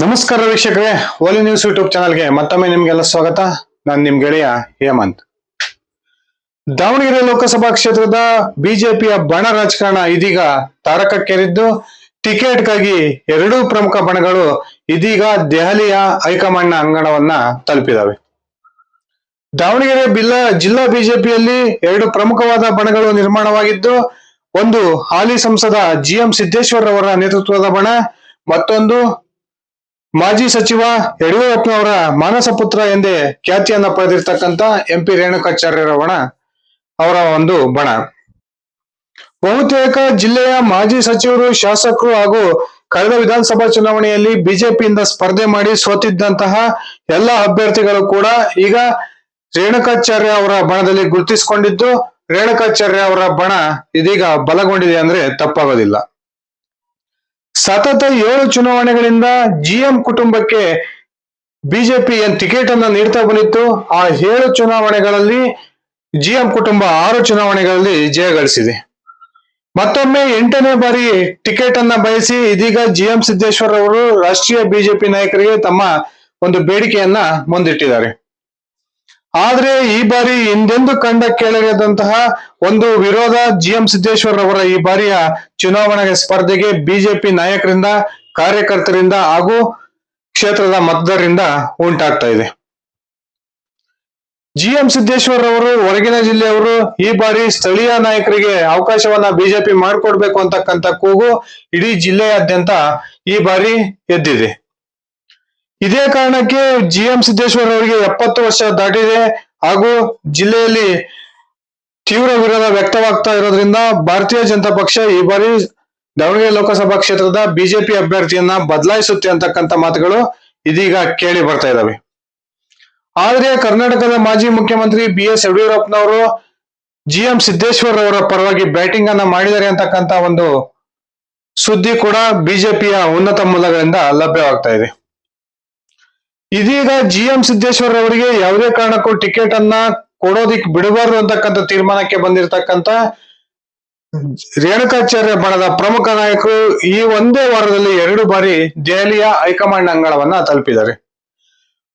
ನಮಸ್ಕಾರ ವೀಕ್ಷಕರೇ, ಓಲಿ news YouTube ಚಾನಲ್ಗೆ ಮತ್ತೊಮ್ಮೆ ನಿಮ್ಗೆಲ್ಲ ಸ್ವಾಗತ. ನಾನು ನಿಮ್ ಗೆಳೆಯ ಹೇಮಂತ್. ದಾವಣಗೆರೆ ಲೋಕಸಭಾ ಕ್ಷೇತ್ರದ ಬಿಜೆಪಿಯ ಬಣ ರಾಜಕಾರಣ ಇದೀಗ ತಾರಕಕ್ಕೇರಿದ್ದು, ಟಿಕೆಟ್ಗಾಗಿ ಎರಡೂ ಪ್ರಮುಖ ಬಣಗಳು ಇದೀಗ ದೆಹಲಿಯ ಹೈಕಮಾಂಡ್ನ ಅಂಗಣವನ್ನ ತಲುಪಿದಾವೆ. ದಾವಣಗೆರೆ ಬಿಲ್ಲಾ, ಜಿಲ್ಲಾ ಬಿಜೆಪಿಯಲ್ಲಿ ಎರಡು ಪ್ರಮುಖವಾದ ಬಣಗಳು ನಿರ್ಮಾಣವಾಗಿದ್ದು, ಒಂದು ಹಾಲಿ ಸಂಸದ ಜಿ ಎಂ ಸಿದ್ದೇಶ್ವರ್ ಅವರ ನೇತೃತ್ವದ ಬಣ, ಮತ್ತೊಂದು ಮಾಜಿ ಸಚಿವ ಯಡಿಯೂರಪ್ಪನವರ ಮಾನಸ ಪುತ್ರ ಎಂದೇ ಖ್ಯಾತಿಯನ್ನ ಪಡೆದಿರ್ತಕ್ಕಂಥ ಎಂ ಪಿ ರೇಣುಕಾಚಾರ್ಯರವಣ ಅವರ ಒಂದು ಬಣ. ಬಹುತೇಕ ಜಿಲ್ಲೆಯ ಮಾಜಿ ಸಚಿವರು ಶಾಸಕರು ಹಾಗೂ ಕಳೆದ ವಿಧಾನಸಭಾ ಚುನಾವಣೆಯಲ್ಲಿ ಬಿಜೆಪಿಯಿಂದ ಸ್ಪರ್ಧೆ ಮಾಡಿ ಸೋತಿದ್ದಂತಹ ಎಲ್ಲ ಅಭ್ಯರ್ಥಿಗಳು ಕೂಡ ಈಗ ರೇಣುಕಾಚಾರ್ಯ ಅವರ ಬಣದಲ್ಲಿ ಗುರುತಿಸಿಕೊಂಡಿದ್ದು, ರೇಣುಕಾಚಾರ್ಯ ಅವರ ಬಣ ಇದೀಗ ಬಲಗೊಂಡಿದೆ ಅಂದ್ರೆ ತಪ್ಪಾಗೋದಿಲ್ಲ. ಸತತ ಏಳು ಚುನಾವಣೆಗಳಿಂದ ಜಿಎಂ ಕುಟುಂಬಕ್ಕೆ ಬಿಜೆಪಿ ಏನ್ ಟಿಕೆಟ್ ಅನ್ನ ನೀಡ್ತಾ ಬಂದಿತ್ತು, ಆ ಏಳು ಚುನಾವಣೆಗಳಲ್ಲಿ ಜಿಎಂ ಕುಟುಂಬ ಆರು ಚುನಾವಣೆಗಳಲ್ಲಿ ಜಯ ಗಳಿಸಿದೆ. ಮತ್ತೊಮ್ಮೆ ಎಂಟನೇ ಬಾರಿ ಟಿಕೆಟ್ ಅನ್ನ ಬಯಸಿ ಇದೀಗ ಜಿಎಂ ಸಿದ್ದೇಶ್ವರ್ ಅವರು ರಾಷ್ಟ್ರೀಯ ಬಿಜೆಪಿ ನಾಯಕರಿಗೆ ತಮ್ಮ ಒಂದು ಬೇಡಿಕೆಯನ್ನ ಮುಂದಿಟ್ಟಿದ್ದಾರೆ. ಆದ್ರೆ ಈ ಬಾರಿ ಹಿಂದೆಂದು ಕಂಡ ಕೆಳಗದಂತಹ ಒಂದು ವಿರೋಧ ಜಿಎಂ ಸಿದ್ದೇಶ್ವರ್ ಅವರ ಈ ಬಾರಿಯ ಚುನಾವಣೆಗೆ ಸ್ಪರ್ಧೆಗೆ ಬಿಜೆಪಿ ನಾಯಕರಿಂದ, ಕಾರ್ಯಕರ್ತರಿಂದ ಹಾಗೂ ಕ್ಷೇತ್ರದ ಮತದಾರರಿಂದ ಉಂಟಾಗ್ತಾ ಇದೆ. ಜಿಎಂ ಸಿದ್ದೇಶ್ವರ್ ಅವರು ಹೊರಗಿನ ಜಿಲ್ಲೆಯವರು ಈ ಬಾರಿ ಸ್ಥಳೀಯ ನಾಯಕರಿಗೆ ಅವಕಾಶವನ್ನ ಬಿಜೆಪಿ ಮಾಡಿಕೊಡ್ಬೇಕು ಅಂತಕ್ಕಂಥ ಕೂಗು ಇಡೀ ಜಿಲ್ಲೆಯಾದ್ಯಂತ ಈ ಬಾರಿ ಎದ್ದಿದೆ. ಇದೇ ಕಾರಣಕ್ಕೆ ಜಿ ಎಂ ಸಿದ್ದೇಶ್ವರ್ ಅವರಿಗೆ ಎಪ್ಪತ್ತು ವರ್ಷ ದಾಟಿದೆ ಹಾಗೂ ಜಿಲ್ಲೆಯಲ್ಲಿ ತೀವ್ರ ವಿರೋಧ ವ್ಯಕ್ತವಾಗ್ತಾ ಇರೋದ್ರಿಂದ ಭಾರತೀಯ ಜನತಾ ಪಕ್ಷ ಈ ಬಾರಿ ದಾವಣಗೆರೆ ಲೋಕಸಭಾ ಕ್ಷೇತ್ರದ ಬಿಜೆಪಿ ಅಭ್ಯರ್ಥಿಯನ್ನ ಬದಲಾಯಿಸುತ್ತೆ ಅಂತಕ್ಕಂಥ ಮಾತುಗಳು ಇದೀಗ ಕೇಳಿ ಬರ್ತಾ ಇದ್ದಾವೆ ಆದ್ರೆ ಕರ್ನಾಟಕದ ಮಾಜಿ ಮುಖ್ಯಮಂತ್ರಿ ಬಿ ಎಸ್ ಯಡಿಯೂರಪ್ಪನವರು ಜಿ ಎಂ ಸಿದ್ದೇಶ್ವರ್ ಅವರ ಪರವಾಗಿ ಬ್ಯಾಟಿಂಗ್ ಅನ್ನ ಮಾಡಿದ್ದಾರೆ ಅಂತಕ್ಕಂತ ಒಂದು ಸುದ್ದಿ ಕೂಡ ಬಿಜೆಪಿಯ ಉನ್ನತ ಮೂಲಗಳಿಂದ ಲಭ್ಯವಾಗ್ತಾ ಇದೆ. ಇದೀಗ ಜಿ ಎಂ ಸಿದ್ದೇಶ್ವರ್ ಅವರಿಗೆ ಯಾವುದೇ ಕಾರಣಕ್ಕೂ ಟಿಕೆಟ್ ಅನ್ನ ಕೊಡೋದಿಕ್ ಬಿಡಬಾರ್ದು ಅಂತಕ್ಕಂಥ ತೀರ್ಮಾನಕ್ಕೆ ಬಂದಿರತಕ್ಕಂತ ರೇಣುಕಾಚಾರ್ಯ ಬಣದ ಪ್ರಮುಖ ನಾಯಕರು ಈ ಒಂದೇ ವಾರದಲ್ಲಿ ಎರಡು ಬಾರಿ ದೆಹಲಿಯ ಹೈಕಮಾಂಡ್ ಅಂಗಳವನ್ನ ತಲುಪಿದ್ದಾರೆ.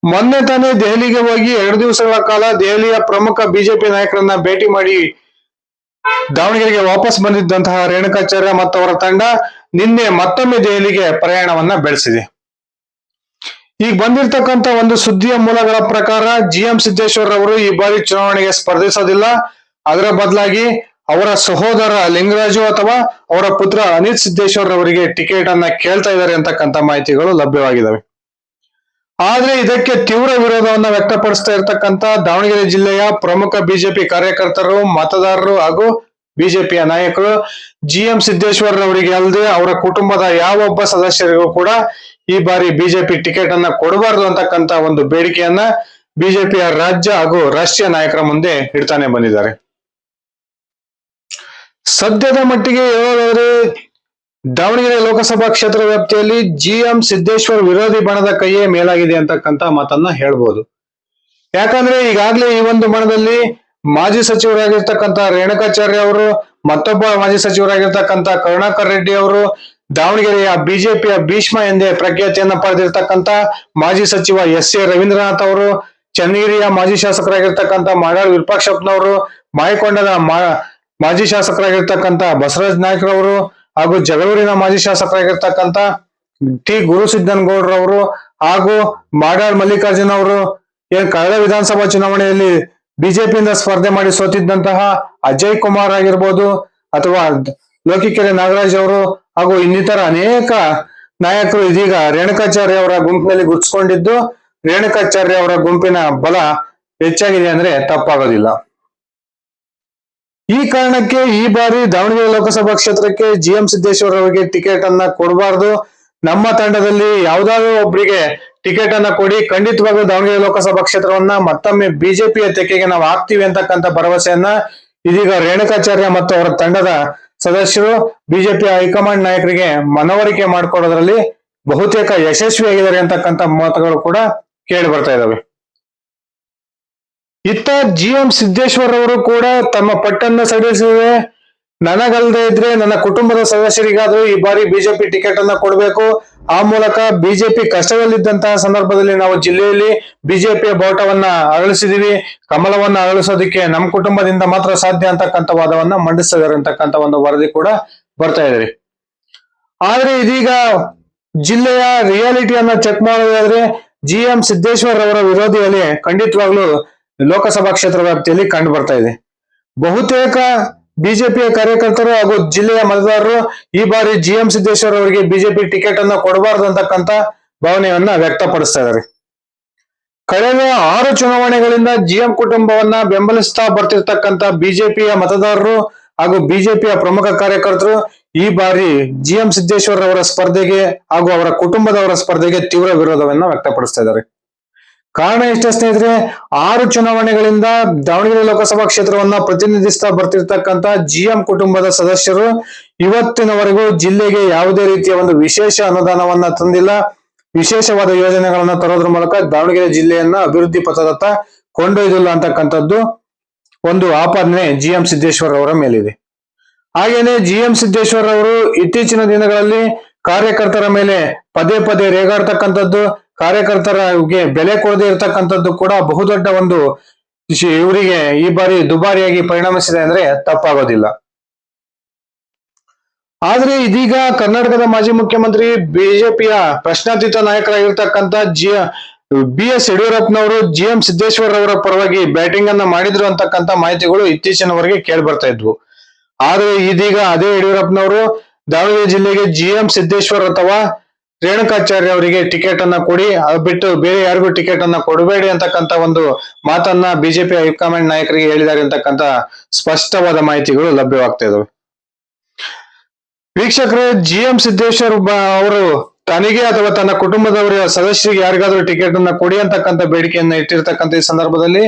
ಮೊನ್ನೆ ತಾನೇ ದೆಹಲಿಗೆ ಹೋಗಿ ಎರಡು ದಿವಸಗಳ ಕಾಲ ದೆಹಲಿಯ ಪ್ರಮುಖ ಬಿಜೆಪಿ ನಾಯಕರನ್ನ ಭೇಟಿ ಮಾಡಿ ದಾವಣಗೆರೆಗೆ ವಾಪಸ್ ಬಂದಿದ್ದಂತಹ ರೇಣುಕಾಚಾರ್ಯ ಮತ್ತು ಅವರ ತಂಡ ನಿನ್ನೆ ಮತ್ತೊಮ್ಮೆ ದೆಹಲಿಗೆ ಪ್ರಯಾಣವನ್ನ ಬೆಳೆಸಿದೆ. ಈಗ ಬಂದಿರತಕ್ಕಂತ ಒಂದು ಸುದ್ದಿಯ ಮೂಲಗಳ ಪ್ರಕಾರ ಜಿ ಎಂ ಸಿದ್ದೇಶ್ವರ್ ಅವರು ಈ ಬಾರಿ ಚುನಾವಣೆಗೆ ಸ್ಪರ್ಧಿಸೋದಿಲ್ಲ. ಅದರ ಬದಲಾಗಿ ಅವರ ಸಹೋದರ ಲಿಂಗರಾಜು ಅಥವಾ ಅವರ ಪುತ್ರ ಅನಿತ್ ಸಿದ್ದೇಶ್ವರ್ ಅವರಿಗೆ ಟಿಕೆಟ್ ಅನ್ನ ಕೇಳ್ತಾ ಇದ್ದಾರೆ ಅಂತಕ್ಕಂಥ ಮಾಹಿತಿಗಳು ಲಭ್ಯವಾಗಿದ್ದಾವೆ. ಆದ್ರೆ ಇದಕ್ಕೆ ತೀವ್ರ ವಿರೋಧವನ್ನು ವ್ಯಕ್ತಪಡಿಸ್ತಾ ಇರತಕ್ಕಂತ ದಾವಣಗೆರೆ ಜಿಲ್ಲೆಯ ಪ್ರಮುಖ ಬಿಜೆಪಿ ಕಾರ್ಯಕರ್ತರು, ಮತದಾರರು ಹಾಗೂ ಬಿಜೆಪಿಯ ನಾಯಕರು ಜಿ ಎಂ ಸಿದ್ದೇಶ್ವರ್ ಅವರಿಗೆ ಅಲ್ಲದೆ ಅವರ ಕುಟುಂಬದ ಯಾವೊಬ್ಬ ಸದಸ್ಯರಿಗೂ ಕೂಡ ಈ ಬಾರಿ ಬಿಜೆಪಿ ಟಿಕೆಟ್ ಅನ್ನ ಕೊಡಬಾರದು ಅಂತಕ್ಕಂತ ಒಂದು ಬೇಡಿಕೆಯನ್ನ ಬಿಜೆಪಿಯ ರಾಜ್ಯ ಹಾಗೂ ರಾಷ್ಟ್ರೀಯ ನಾಯಕರ ಮುಂದೆ ಇಡ್ತಾನೆ ಬಂದಿದ್ದಾರೆ. ಸದ್ಯದ ಮಟ್ಟಿಗೆ ಹೇಳೋದಾದ್ರೆ, ದಾವಣಗೆರೆ ಲೋಕಸಭಾ ಕ್ಷೇತ್ರ ವ್ಯಾಪ್ತಿಯಲ್ಲಿ ಜಿ ಎಂ ಸಿದ್ದೇಶ್ವರ್ ವಿರೋಧಿ ಬಣದ ಕೈಯೇ ಮೇಲಾಗಿದೆ ಅಂತಕ್ಕಂತ ಮಾತನ್ನ ಹೇಳ್ಬೋದು. ಯಾಕಂದ್ರೆ ಈಗಾಗಲೇ ಈ ಒಂದು ಬಣದಲ್ಲಿ ಮಾಜಿ ಸಚಿವರಾಗಿರ್ತಕ್ಕಂಥ ರೇಣುಕಾಚಾರ್ಯ ಅವರು, ಮತ್ತೊಬ್ಬ ಮಾಜಿ ಸಚಿವರಾಗಿರ್ತಕ್ಕಂಥ ಕರುಣಾಕರ್ ರೆಡ್ಡಿ ಅವರು ದಾವಣಗೆರೆಯ ಬಿಜೆಪಿಯ ಭೀಷ್ಮ ಎಂದೇ ಪ್ರಖ್ಯಾತಿಯನ್ನ ಪಡೆದಿರತಕ್ಕಂತ ಮಾಜಿ ಸಚಿವ ಎಸ್ ಎ ರವೀಂದ್ರನಾಥ್ ಅವರು, ಚನ್ನಗಿರಿಯ ಮಾಜಿ ಶಾಸಕರಾಗಿರ್ತಕ್ಕಂಥ ಮಾಡಾಳ್ ವಿರೂಪಾಕ್ಷಪ್ಪನವರು ಮಾಯಕೊಂಡದ ಮಾಜಿ ಶಾಸಕರಾಗಿರ್ತಕ್ಕಂಥ ಬಸವರಾಜ್ ನಾಯ್ಕರವರು ಹಾಗೂ ಜಗಳೂರಿನ ಮಾಜಿ ಶಾಸಕರಾಗಿರ್ತಕ್ಕಂಥ ಟಿ ಗುರುಸಿದ್ದನಗೌಡ್ರವರು ಹಾಗೂ ಮಾಡಾಳ್ ಮಲ್ಲಿಕಾರ್ಜುನ್ ಅವರು ಏನ್ ಕಳೆದ ವಿಧಾನಸಭಾ ಚುನಾವಣೆಯಲ್ಲಿ ಬಿಜೆಪಿಯಿಂದ ಸ್ಪರ್ಧೆ ಮಾಡಿ ಸೋತಿದ್ದಂತಹ ಅಜಯ್ ಕುಮಾರ್ ಆಗಿರ್ಬೋದು ಅಥವಾ ಲೋಕಿಕೆರೆ ನಾಗರಾಜ್ ಅವರು ಹಾಗೂ ಇನ್ನಿತರ ಅನೇಕ ನಾಯಕರು ಇದೀಗ ರೇಣುಕಾಚಾರ್ಯ ಅವರ ಗುಂಪಿನಲ್ಲಿ ಗುಚ್ಚಿಕೊಂಡಿದ್ದು ರೇಣುಕಾಚಾರ್ಯ ಅವರ ಗುಂಪಿನ ಬಲ ಹೆಚ್ಚಾಗಿದೆ ಅಂದ್ರೆ ತಪ್ಪಾಗೋದಿಲ್ಲ. ಈ ಕಾರಣಕ್ಕೆ ಈ ಬಾರಿ ದಾವಣಗೆರೆ ಲೋಕಸಭಾ ಕ್ಷೇತ್ರಕ್ಕೆ ಜಿ ಎಂ ಸಿದ್ದೇಶ್ವರ ಅವರಿಗೆ ಟಿಕೆಟ್ ಅನ್ನ ಕೊಡಬಾರ್ದು. ನಮ್ಮ ತಂಡದಲ್ಲಿ ಯಾವ್ದಾದ್ರು ಒಬ್ರಿಗೆ ಟಿಕೆಟ್ ಅನ್ನ ಕೊಡಿ. ಖಂಡಿತವಾಗ್ಲೂ ದಾವಣಗೆರೆ ಲೋಕಸಭಾ ಕ್ಷೇತ್ರವನ್ನ ಮತ್ತೊಮ್ಮೆ ಬಿಜೆಪಿಯ ತೆಕ್ಕೆಗೆ ನಾವು ಹಾಕ್ತಿವಿ ಅಂತಕ್ಕಂಥ ಭರವಸೆಯನ್ನ ಇದೀಗ ರೇಣುಕಾಚಾರ್ಯ ಮತ್ತು ಅವರ ತಂಡದ ಸದಸ್ಯರು ಬಿಜೆಪಿ ಹೈಕಮಾಂಡ್ ನಾಯಕರಿಗೆ ಮನವರಿಕೆ ಮಾಡಿಕೊಡೋದ್ರಲ್ಲಿ ಬಹುತೇಕ ಯಶಸ್ವಿಯಾಗಿದ್ದಾರೆ ಅಂತಕ್ಕಂಥ ಮಾತುಗಳು ಕೂಡ ಕೇಳಿ ಬರ್ತಾ ಇದಾವೆ. ಇತ್ತ ಜಿ ಎಂ ಸಿದ್ದೇಶ್ವರ್ ಅವರು ಕೂಡ ತಮ್ಮ ಪಟ್ಟನ್ನ ಸಡಿಲಿಸಿದೆ ನನಗಲ್ದೇ ಇದ್ರೆ ನನ್ನ ಕುಟುಂಬದ ಸದಸ್ಯರಿಗಾದ್ರೂ ಈ ಬಾರಿ ಬಿಜೆಪಿ ಟಿಕೆಟ್ ಅನ್ನ ಕೊಡಬೇಕು ಆ ಮೂಲಕ ಬಿಜೆಪಿ ಕಷ್ಟದಲ್ಲಿದ್ದಂತಹ ಸಂದರ್ಭದಲ್ಲಿ ನಾವು ಜಿಲ್ಲೆಯಲ್ಲಿ ಬಿಜೆಪಿಯ ಬಾವುಟವನ್ನ ಅರಳಿಸಿದೀವಿ. ಕಮಲವನ್ನ ಅರಳಿಸೋದಕ್ಕೆ ನಮ್ಮ ಕುಟುಂಬದಿಂದ ಮಾತ್ರ ಸಾಧ್ಯ ಅಂತಕ್ಕಂಥ ವಾದವನ್ನ ಮಂಡಿಸಿದ್ದಾರೆ ಅಂತಕ್ಕಂಥ ಒಂದು ವರದಿ ಕೂಡ ಬರ್ತಾ ಇದೆ ಆದ್ರೆ ಇದೀಗ ಜಿಲ್ಲೆಯ ರಿಯಾಲಿಟಿಯನ್ನ ಚೆಕ್ ಮಾಡೋದಾದ್ರೆ ಜಿ ಎಂ ಸಿದ್ದೇಶ್ವರ್ ಅವರ ವಿರೋಧಿಯಲ್ಲಿ ಖಂಡಿತವಾಗ್ಲೂ ಲೋಕಸಭಾ ಕ್ಷೇತ್ರ ವ್ಯಾಪ್ತಿಯಲ್ಲಿ ಕಂಡು ಬರ್ತಾ ಇದೆ. ಬಹುತೇಕ ಬಿಜೆಪಿಯ ಕಾರ್ಯಕರ್ತರು ಹಾಗೂ ಜಿಲ್ಲೆಯ ಮತದಾರರು ಈ ಬಾರಿ ಜಿ ಎಂ ಸಿದ್ದೇಶ್ವರ್ ಅವರಿಗೆ ಬಿಜೆಪಿ ಟಿಕೆಟ್ ಅನ್ನ ಕೊಡಬಾರದು ಅಂತಕ್ಕಂತ ಭಾವನೆಯನ್ನ ವ್ಯಕ್ತಪಡಿಸ್ತಾ ಇದ್ದಾರೆ. ಕಳೆದ ಆರು ಚುನಾವಣೆಗಳಿಂದ ಜಿಎಂ ಕುಟುಂಬವನ್ನ ಬೆಂಬಲಿಸ್ತಾ ಬರ್ತಿರ್ತಕ್ಕಂತ ಬಿಜೆಪಿಯ ಮತದಾರರು ಹಾಗೂ ಬಿಜೆಪಿಯ ಪ್ರಮುಖ ಕಾರ್ಯಕರ್ತರು ಈ ಬಾರಿ ಜಿಎಂ ಸಿದ್ದೇಶ್ವರ್ ಅವರ ಸ್ಪರ್ಧೆಗೆ ಹಾಗೂ ಅವರ ಕುಟುಂಬದವರ ಸ್ಪರ್ಧೆಗೆ ತೀವ್ರ ವಿರೋಧವನ್ನ ವ್ಯಕ್ತಪಡಿಸ್ತಾ ಇದ್ದಾರೆ. ಕಾರಣ ಎಷ್ಟ ಸ್ನೇಹಿತರೆ, ಆರು ಚುನಾವಣೆಗಳಿಂದ ದಾವಣಗೆರೆ ಲೋಕಸಭಾ ಕ್ಷೇತ್ರವನ್ನ ಪ್ರತಿನಿಧಿಸ್ತಾ ಬರ್ತಿರ್ತಕ್ಕಂತ ಜಿಎಂ ಕುಟುಂಬದ ಸದಸ್ಯರು ಇವತ್ತಿನವರೆಗೂ ಜಿಲ್ಲೆಗೆ ಯಾವುದೇ ರೀತಿಯ ಒಂದು ವಿಶೇಷ ಅನುದಾನವನ್ನ ತಂದಿಲ್ಲ. ವಿಶೇಷವಾದ ಯೋಜನೆಗಳನ್ನ ತರೋದ್ರ ಮೂಲಕ ದಾವಣಗೆರೆ ಜಿಲ್ಲೆಯನ್ನ ಅಭಿವೃದ್ಧಿ ಪಥದತ್ತ ಕೊಂಡೊಯ್ದಿಲ್ಲ ಅಂತಕ್ಕಂಥದ್ದು ಒಂದು ಆಪಾದನೆ ಜಿ ಎಂ ಸಿದ್ದೇಶ್ವರ್ ಅವರ ಮೇಲಿದೆ. ಹಾಗೇನೆ ಜಿ ಎಂ ಸಿದ್ದೇಶ್ವರ್ ಅವರು ಇತ್ತೀಚಿನ ದಿನಗಳಲ್ಲಿ ಕಾರ್ಯಕರ್ತರ ಮೇಲೆ ಪದೇ ಪದೇ ರೇಗಾಡ್ತಕ್ಕಂಥದ್ದು. ಕಾರ್ಯಕರ್ತರಿಗೆ ಬೆಲೆ ಕೊಡದೇ ಇರತಕ್ಕಂಥದ್ದು ಕೂಡ ಬಹುದೊಡ್ಡ ಒಂದು ಇವರಿಗೆ ಈ ಬಾರಿ ದುಬಾರಿಯಾಗಿ ಪರಿಣಮಿಸಿದೆ ಅಂದ್ರೆ ತಪ್ಪಾಗೋದಿಲ್ಲ. ಆದ್ರೆ ಇದೀಗ ಕರ್ನಾಟಕದ ಮಾಜಿ ಮುಖ್ಯಮಂತ್ರಿ ಬಿಜೆಪಿಯ ಪ್ರಶ್ನಾತೀತ ನಾಯಕರಾಗಿರ್ತಕ್ಕಂಥ ಜಿ ಬಿ ಎಸ್ ಯಡಿಯೂರಪ್ಪನವರು ಜಿ ಎಂ ಸಿದ್ದೇಶ್ವರ್ ಅವರ ಪರವಾಗಿ ಬ್ಯಾಟಿಂಗ್ ಅನ್ನ ಮಾಡಿದ್ರು ಅಂತಕ್ಕಂಥ ಮಾಹಿತಿಗಳು ಇತ್ತೀಚಿನವರೆಗೆ ಕೇಳಿ ಬರ್ತಾ ಇದ್ವು. ಆದ್ರೆ ಇದೀಗ ಅದೇ ಯಡಿಯೂರಪ್ಪನವರು ದಾವಣಗೆರೆ ಜಿಲ್ಲೆಗೆ ಜಿ ಎಂ ಸಿದ್ದೇಶ್ವರ್ ಅಥವಾ ರೇಣುಕಾಚಾರ್ಯ ಅವರಿಗೆ ಟಿಕೆಟ್ ಅನ್ನ ಕೊಡಿ. ಅದು ಬಿಟ್ಟು ಬೇರೆ ಯಾರಿಗೂ ಟಿಕೆಟ್ ಅನ್ನ ಕೊಡಬೇಡಿ ಅಂತಕ್ಕಂತ ಒಂದು ಮಾತನ್ನ ಬಿಜೆಪಿ ಹೈಕಮಾಂಡ್ ನಾಯಕರಿಗೆ ಹೇಳಿದ್ದಾರೆ ಅಂತಕ್ಕಂತ ಸ್ಪಷ್ಟವಾದ ಮಾಹಿತಿಗಳು ಲಭ್ಯವಾಗ್ತಾ ವೀಕ್ಷಕರು ಜಿ ಎಂ ಸಿದ್ದೇಶ್ವರ್ ಅವರು ತನಗೆ ಅಥವಾ ತನ್ನ ಕುಟುಂಬದವರ ಸದಸ್ಯರಿಗೆ ಯಾರಿಗಾದ್ರೂ ಟಿಕೆಟ್ ಅನ್ನ ಕೊಡಿ ಅಂತಕ್ಕಂಥ ಬೇಡಿಕೆಯನ್ನ ಇಟ್ಟಿರ್ತಕ್ಕಂಥ ಈ ಸಂದರ್ಭದಲ್ಲಿ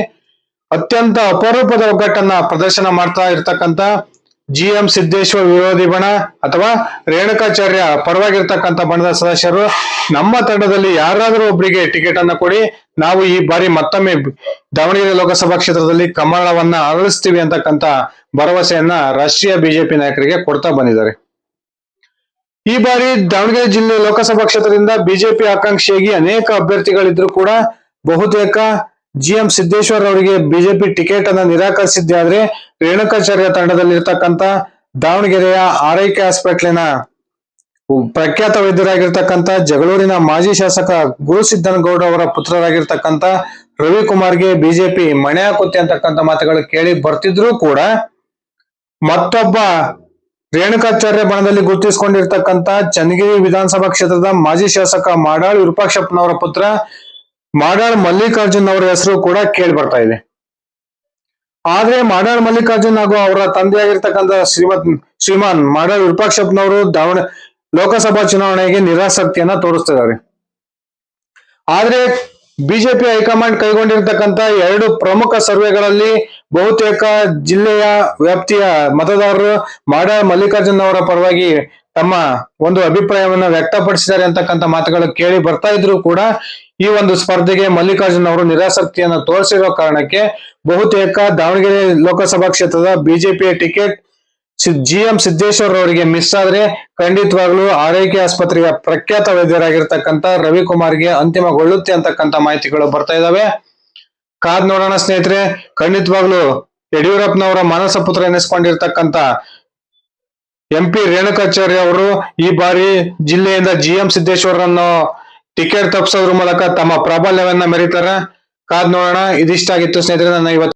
ಅತ್ಯಂತ ಅಪರೂಪದ ಒಗ್ಗಟ್ಟನ್ನ ಪ್ರದರ್ಶನ ಮಾಡ್ತಾ ಇರ್ತಕ್ಕಂಥ ಜಿ ಎಂ ಸಿದ್ದೇಶ್ವರ್ ವಿರೋಧಿ ಬಣ ಅಥವಾ ರೇಣುಕಾಚಾರ್ಯ ಪರವಾಗಿರ್ತಕ್ಕಂಥ ಬಣದ ಸದಸ್ಯರು, ನಮ್ಮ ತಂಡದಲ್ಲಿ ಯಾರಾದರೂ ಒಬ್ಬರಿಗೆ ಟಿಕೆಟ್ ಅನ್ನು ಕೊಡಿ, ನಾವು ಈ ಬಾರಿ ಮತ್ತೊಮ್ಮೆ ದಾವಣಗೆರೆ ಲೋಕಸಭಾ ಕ್ಷೇತ್ರದಲ್ಲಿ ಕಮಲವನ್ನ ಅರಳಿಸ್ತೀವಿ ಅಂತಕ್ಕಂಥ ಭರವಸೆಯನ್ನ ರಾಷ್ಟ್ರೀಯ ಬಿಜೆಪಿ ನಾಯಕರಿಗೆ ಕೊಡ್ತಾ ಬಂದಿದ್ದಾರೆ. ಈ ಬಾರಿ ದಾವಣಗೆರೆ ಜಿಲ್ಲೆ ಲೋಕಸಭಾ ಕ್ಷೇತ್ರದಿಂದ ಬಿಜೆಪಿ ಆಕಾಂಕ್ಷಿಯಾಗಿ ಅನೇಕ ಅಭ್ಯರ್ಥಿಗಳಿದ್ರು ಕೂಡ ಬಹುತೇಕ ಜಿ ಎಂ ಸಿದ್ದೇಶ್ವರ್ ಅವರಿಗೆ ಬಿಜೆಪಿ ಟಿಕೆಟ್ ಅನ್ನ ನಿರಾಕರಿಸಿದ್ದೆ ಆದ್ರೆ ರೇಣುಕಾಚಾರ್ಯ ತಂಡದಲ್ಲಿರ್ತಕ್ಕಂಥ ದಾವಣಗೆರೆಯ ಆರೈಕೆ ಹಾಸ್ಪಿಟ್ಲಿನ ಪ್ರಖ್ಯಾತ ವೈದ್ಯರಾಗಿರ್ತಕ್ಕಂಥ ಜಗಳೂರಿನ ಮಾಜಿ ಶಾಸಕ ಗುರುಸಿದ್ದನಗೌಡ ಅವರ ಪುತ್ರರಾಗಿರ್ತಕ್ಕಂಥ ರವಿಕುಮಾರ್ಗೆ ಬಿಜೆಪಿ ಮಣೆ ಹಾಕುತ್ತೆ ಅಂತಕ್ಕಂಥ ಮಾತುಗಳು ಕೇಳಿ ಬರ್ತಿದ್ರು ಕೂಡ ಮತ್ತೊಬ್ಬ ರೇಣುಕಾಚಾರ್ಯ ಬಣದಲ್ಲಿ ಗುರುತಿಸಿಕೊಂಡಿರ್ತಕ್ಕಂಥ ಚನ್ನಗಿರಿ ವಿಧಾನಸಭಾ ಕ್ಷೇತ್ರದ ಮಾಜಿ ಶಾಸಕ ಮಾಡಾಳ್ ವಿರೂಪಾಕ್ಷಪ್ಪನವರ ಪುತ್ರ ಮಾಡಾಳ್ ಮಲ್ಲಿಕಾರ್ಜುನ್ ಅವರ ಹೆಸರು ಕೂಡ ಕೇಳಿ ಬರ್ತಾ ಇದೆ. ಆದ್ರೆ ಮಾಡಾಳ್ ಮಲ್ಲಿಕಾರ್ಜುನ್ ಹಾಗೂ ಅವರ ತಂದೆಯಾಗಿರ್ತಕ್ಕಂತ ಶ್ರೀಮತ್, ಶ್ರೀಮಾನ್ ಮಾಡಾಳ್ ವಿರೂಪಾಕ್ಷಪ್ಪನವರು ದಾವಣ, ಲೋಕಸಭಾ ಚುನಾವಣೆಗೆ ನಿರಾಸಕ್ತಿಯನ್ನ ತೋರಿಸ್ತಿದ್ದಾರೆ. ಆದ್ರೆ ಬಿಜೆಪಿ ಹೈಕಮಾಂಡ್ ಕೈಗೊಂಡಿರ್ತಕ್ಕಂಥ ಎರಡು ಪ್ರಮುಖ ಸರ್ವೆಗಳಲ್ಲಿ ಬಹುತೇಕ ಜಿಲ್ಲೆಯ ವ್ಯಾಪ್ತಿಯ ಮತದಾರರು ಮಾಡಾಳ್ ಮಲ್ಲಿಕಾರ್ಜುನ್ ಅವರ ಪರವಾಗಿ ತಮ್ಮ ಒಂದು ಅಭಿಪ್ರಾಯವನ್ನ ವ್ಯಕ್ತಪಡಿಸಿದ್ದಾರೆ ಅಂತಕ್ಕಂಥ ಮಾತುಗಳು ಕೇಳಿ ಬರ್ತಾ ಇದ್ರು ಕೂಡ ಈ ಒಂದು ಸ್ಪರ್ಧೆಗೆ ಮಲ್ಲಿಕಾರ್ಜುನ್ ಅವರು ನಿರಾಸಕ್ತಿಯನ್ನು ತೋರಿಸಿರೋ ಕಾರಣಕ್ಕೆ ಬಹುತೇಕ ದಾವಣಗೆರೆ ಲೋಕಸಭಾ ಕ್ಷೇತ್ರದ ಬಿಜೆಪಿಯ ಟಿಕೆಟ್ ಜಿ ಎಂ ಸಿದ್ದೇಶ್ವರ್ ಅವರಿಗೆ ಮಿಸ್ ಆದ್ರೆ ಖಂಡಿತವಾಗ್ಲೂ ಆರೈಕೆ ಆಸ್ಪತ್ರೆಯ ಪ್ರಖ್ಯಾತ ವೈದ್ಯರಾಗಿರ್ತಕ್ಕಂಥ ರವಿಕುಮಾರ್ಗೆ ಅಂತಿಮಗೊಳ್ಳುತ್ತೆ ಅಂತಕ್ಕಂಥ ಮಾಹಿತಿಗಳು ಬರ್ತಾ ಇದಾವೆ. ಕಾದ್ ನೋಡೋಣ ಸ್ನೇಹಿತರೆ, ಖಂಡಿತವಾಗ್ಲೂ ಯಡಿಯೂರಪ್ಪನವರ ಮಾನಸ ಪುತ್ರ ಎನಿಸ್ಕೊಂಡಿರ್ತಕ್ಕಂಥ ಎಂ ಪಿ ರೇಣುಕಾಚಾರ್ಯ ಅವರು ಈ ಬಾರಿ ಜಿಲ್ಲೆಯಿಂದ ಜಿ ಎಂ ಸಿದ್ದೇಶ್ವರನ್ನು ಟಿಕೆಟ್ ತಪ್ಪಿಸೋದ್ರ ಮೂಲಕ ತಮ್ಮ ಪ್ರಾಬಲ್ಯವನ್ನ ಮೆರೀತಾರೆ. ಕಾದ್ ನೋಡೋಣ ಇದಿಷ್ಟಾಗಿತ್ತು ಸ್ನೇಹಿತರೆ ನನ್ನ ಇವತ್ತು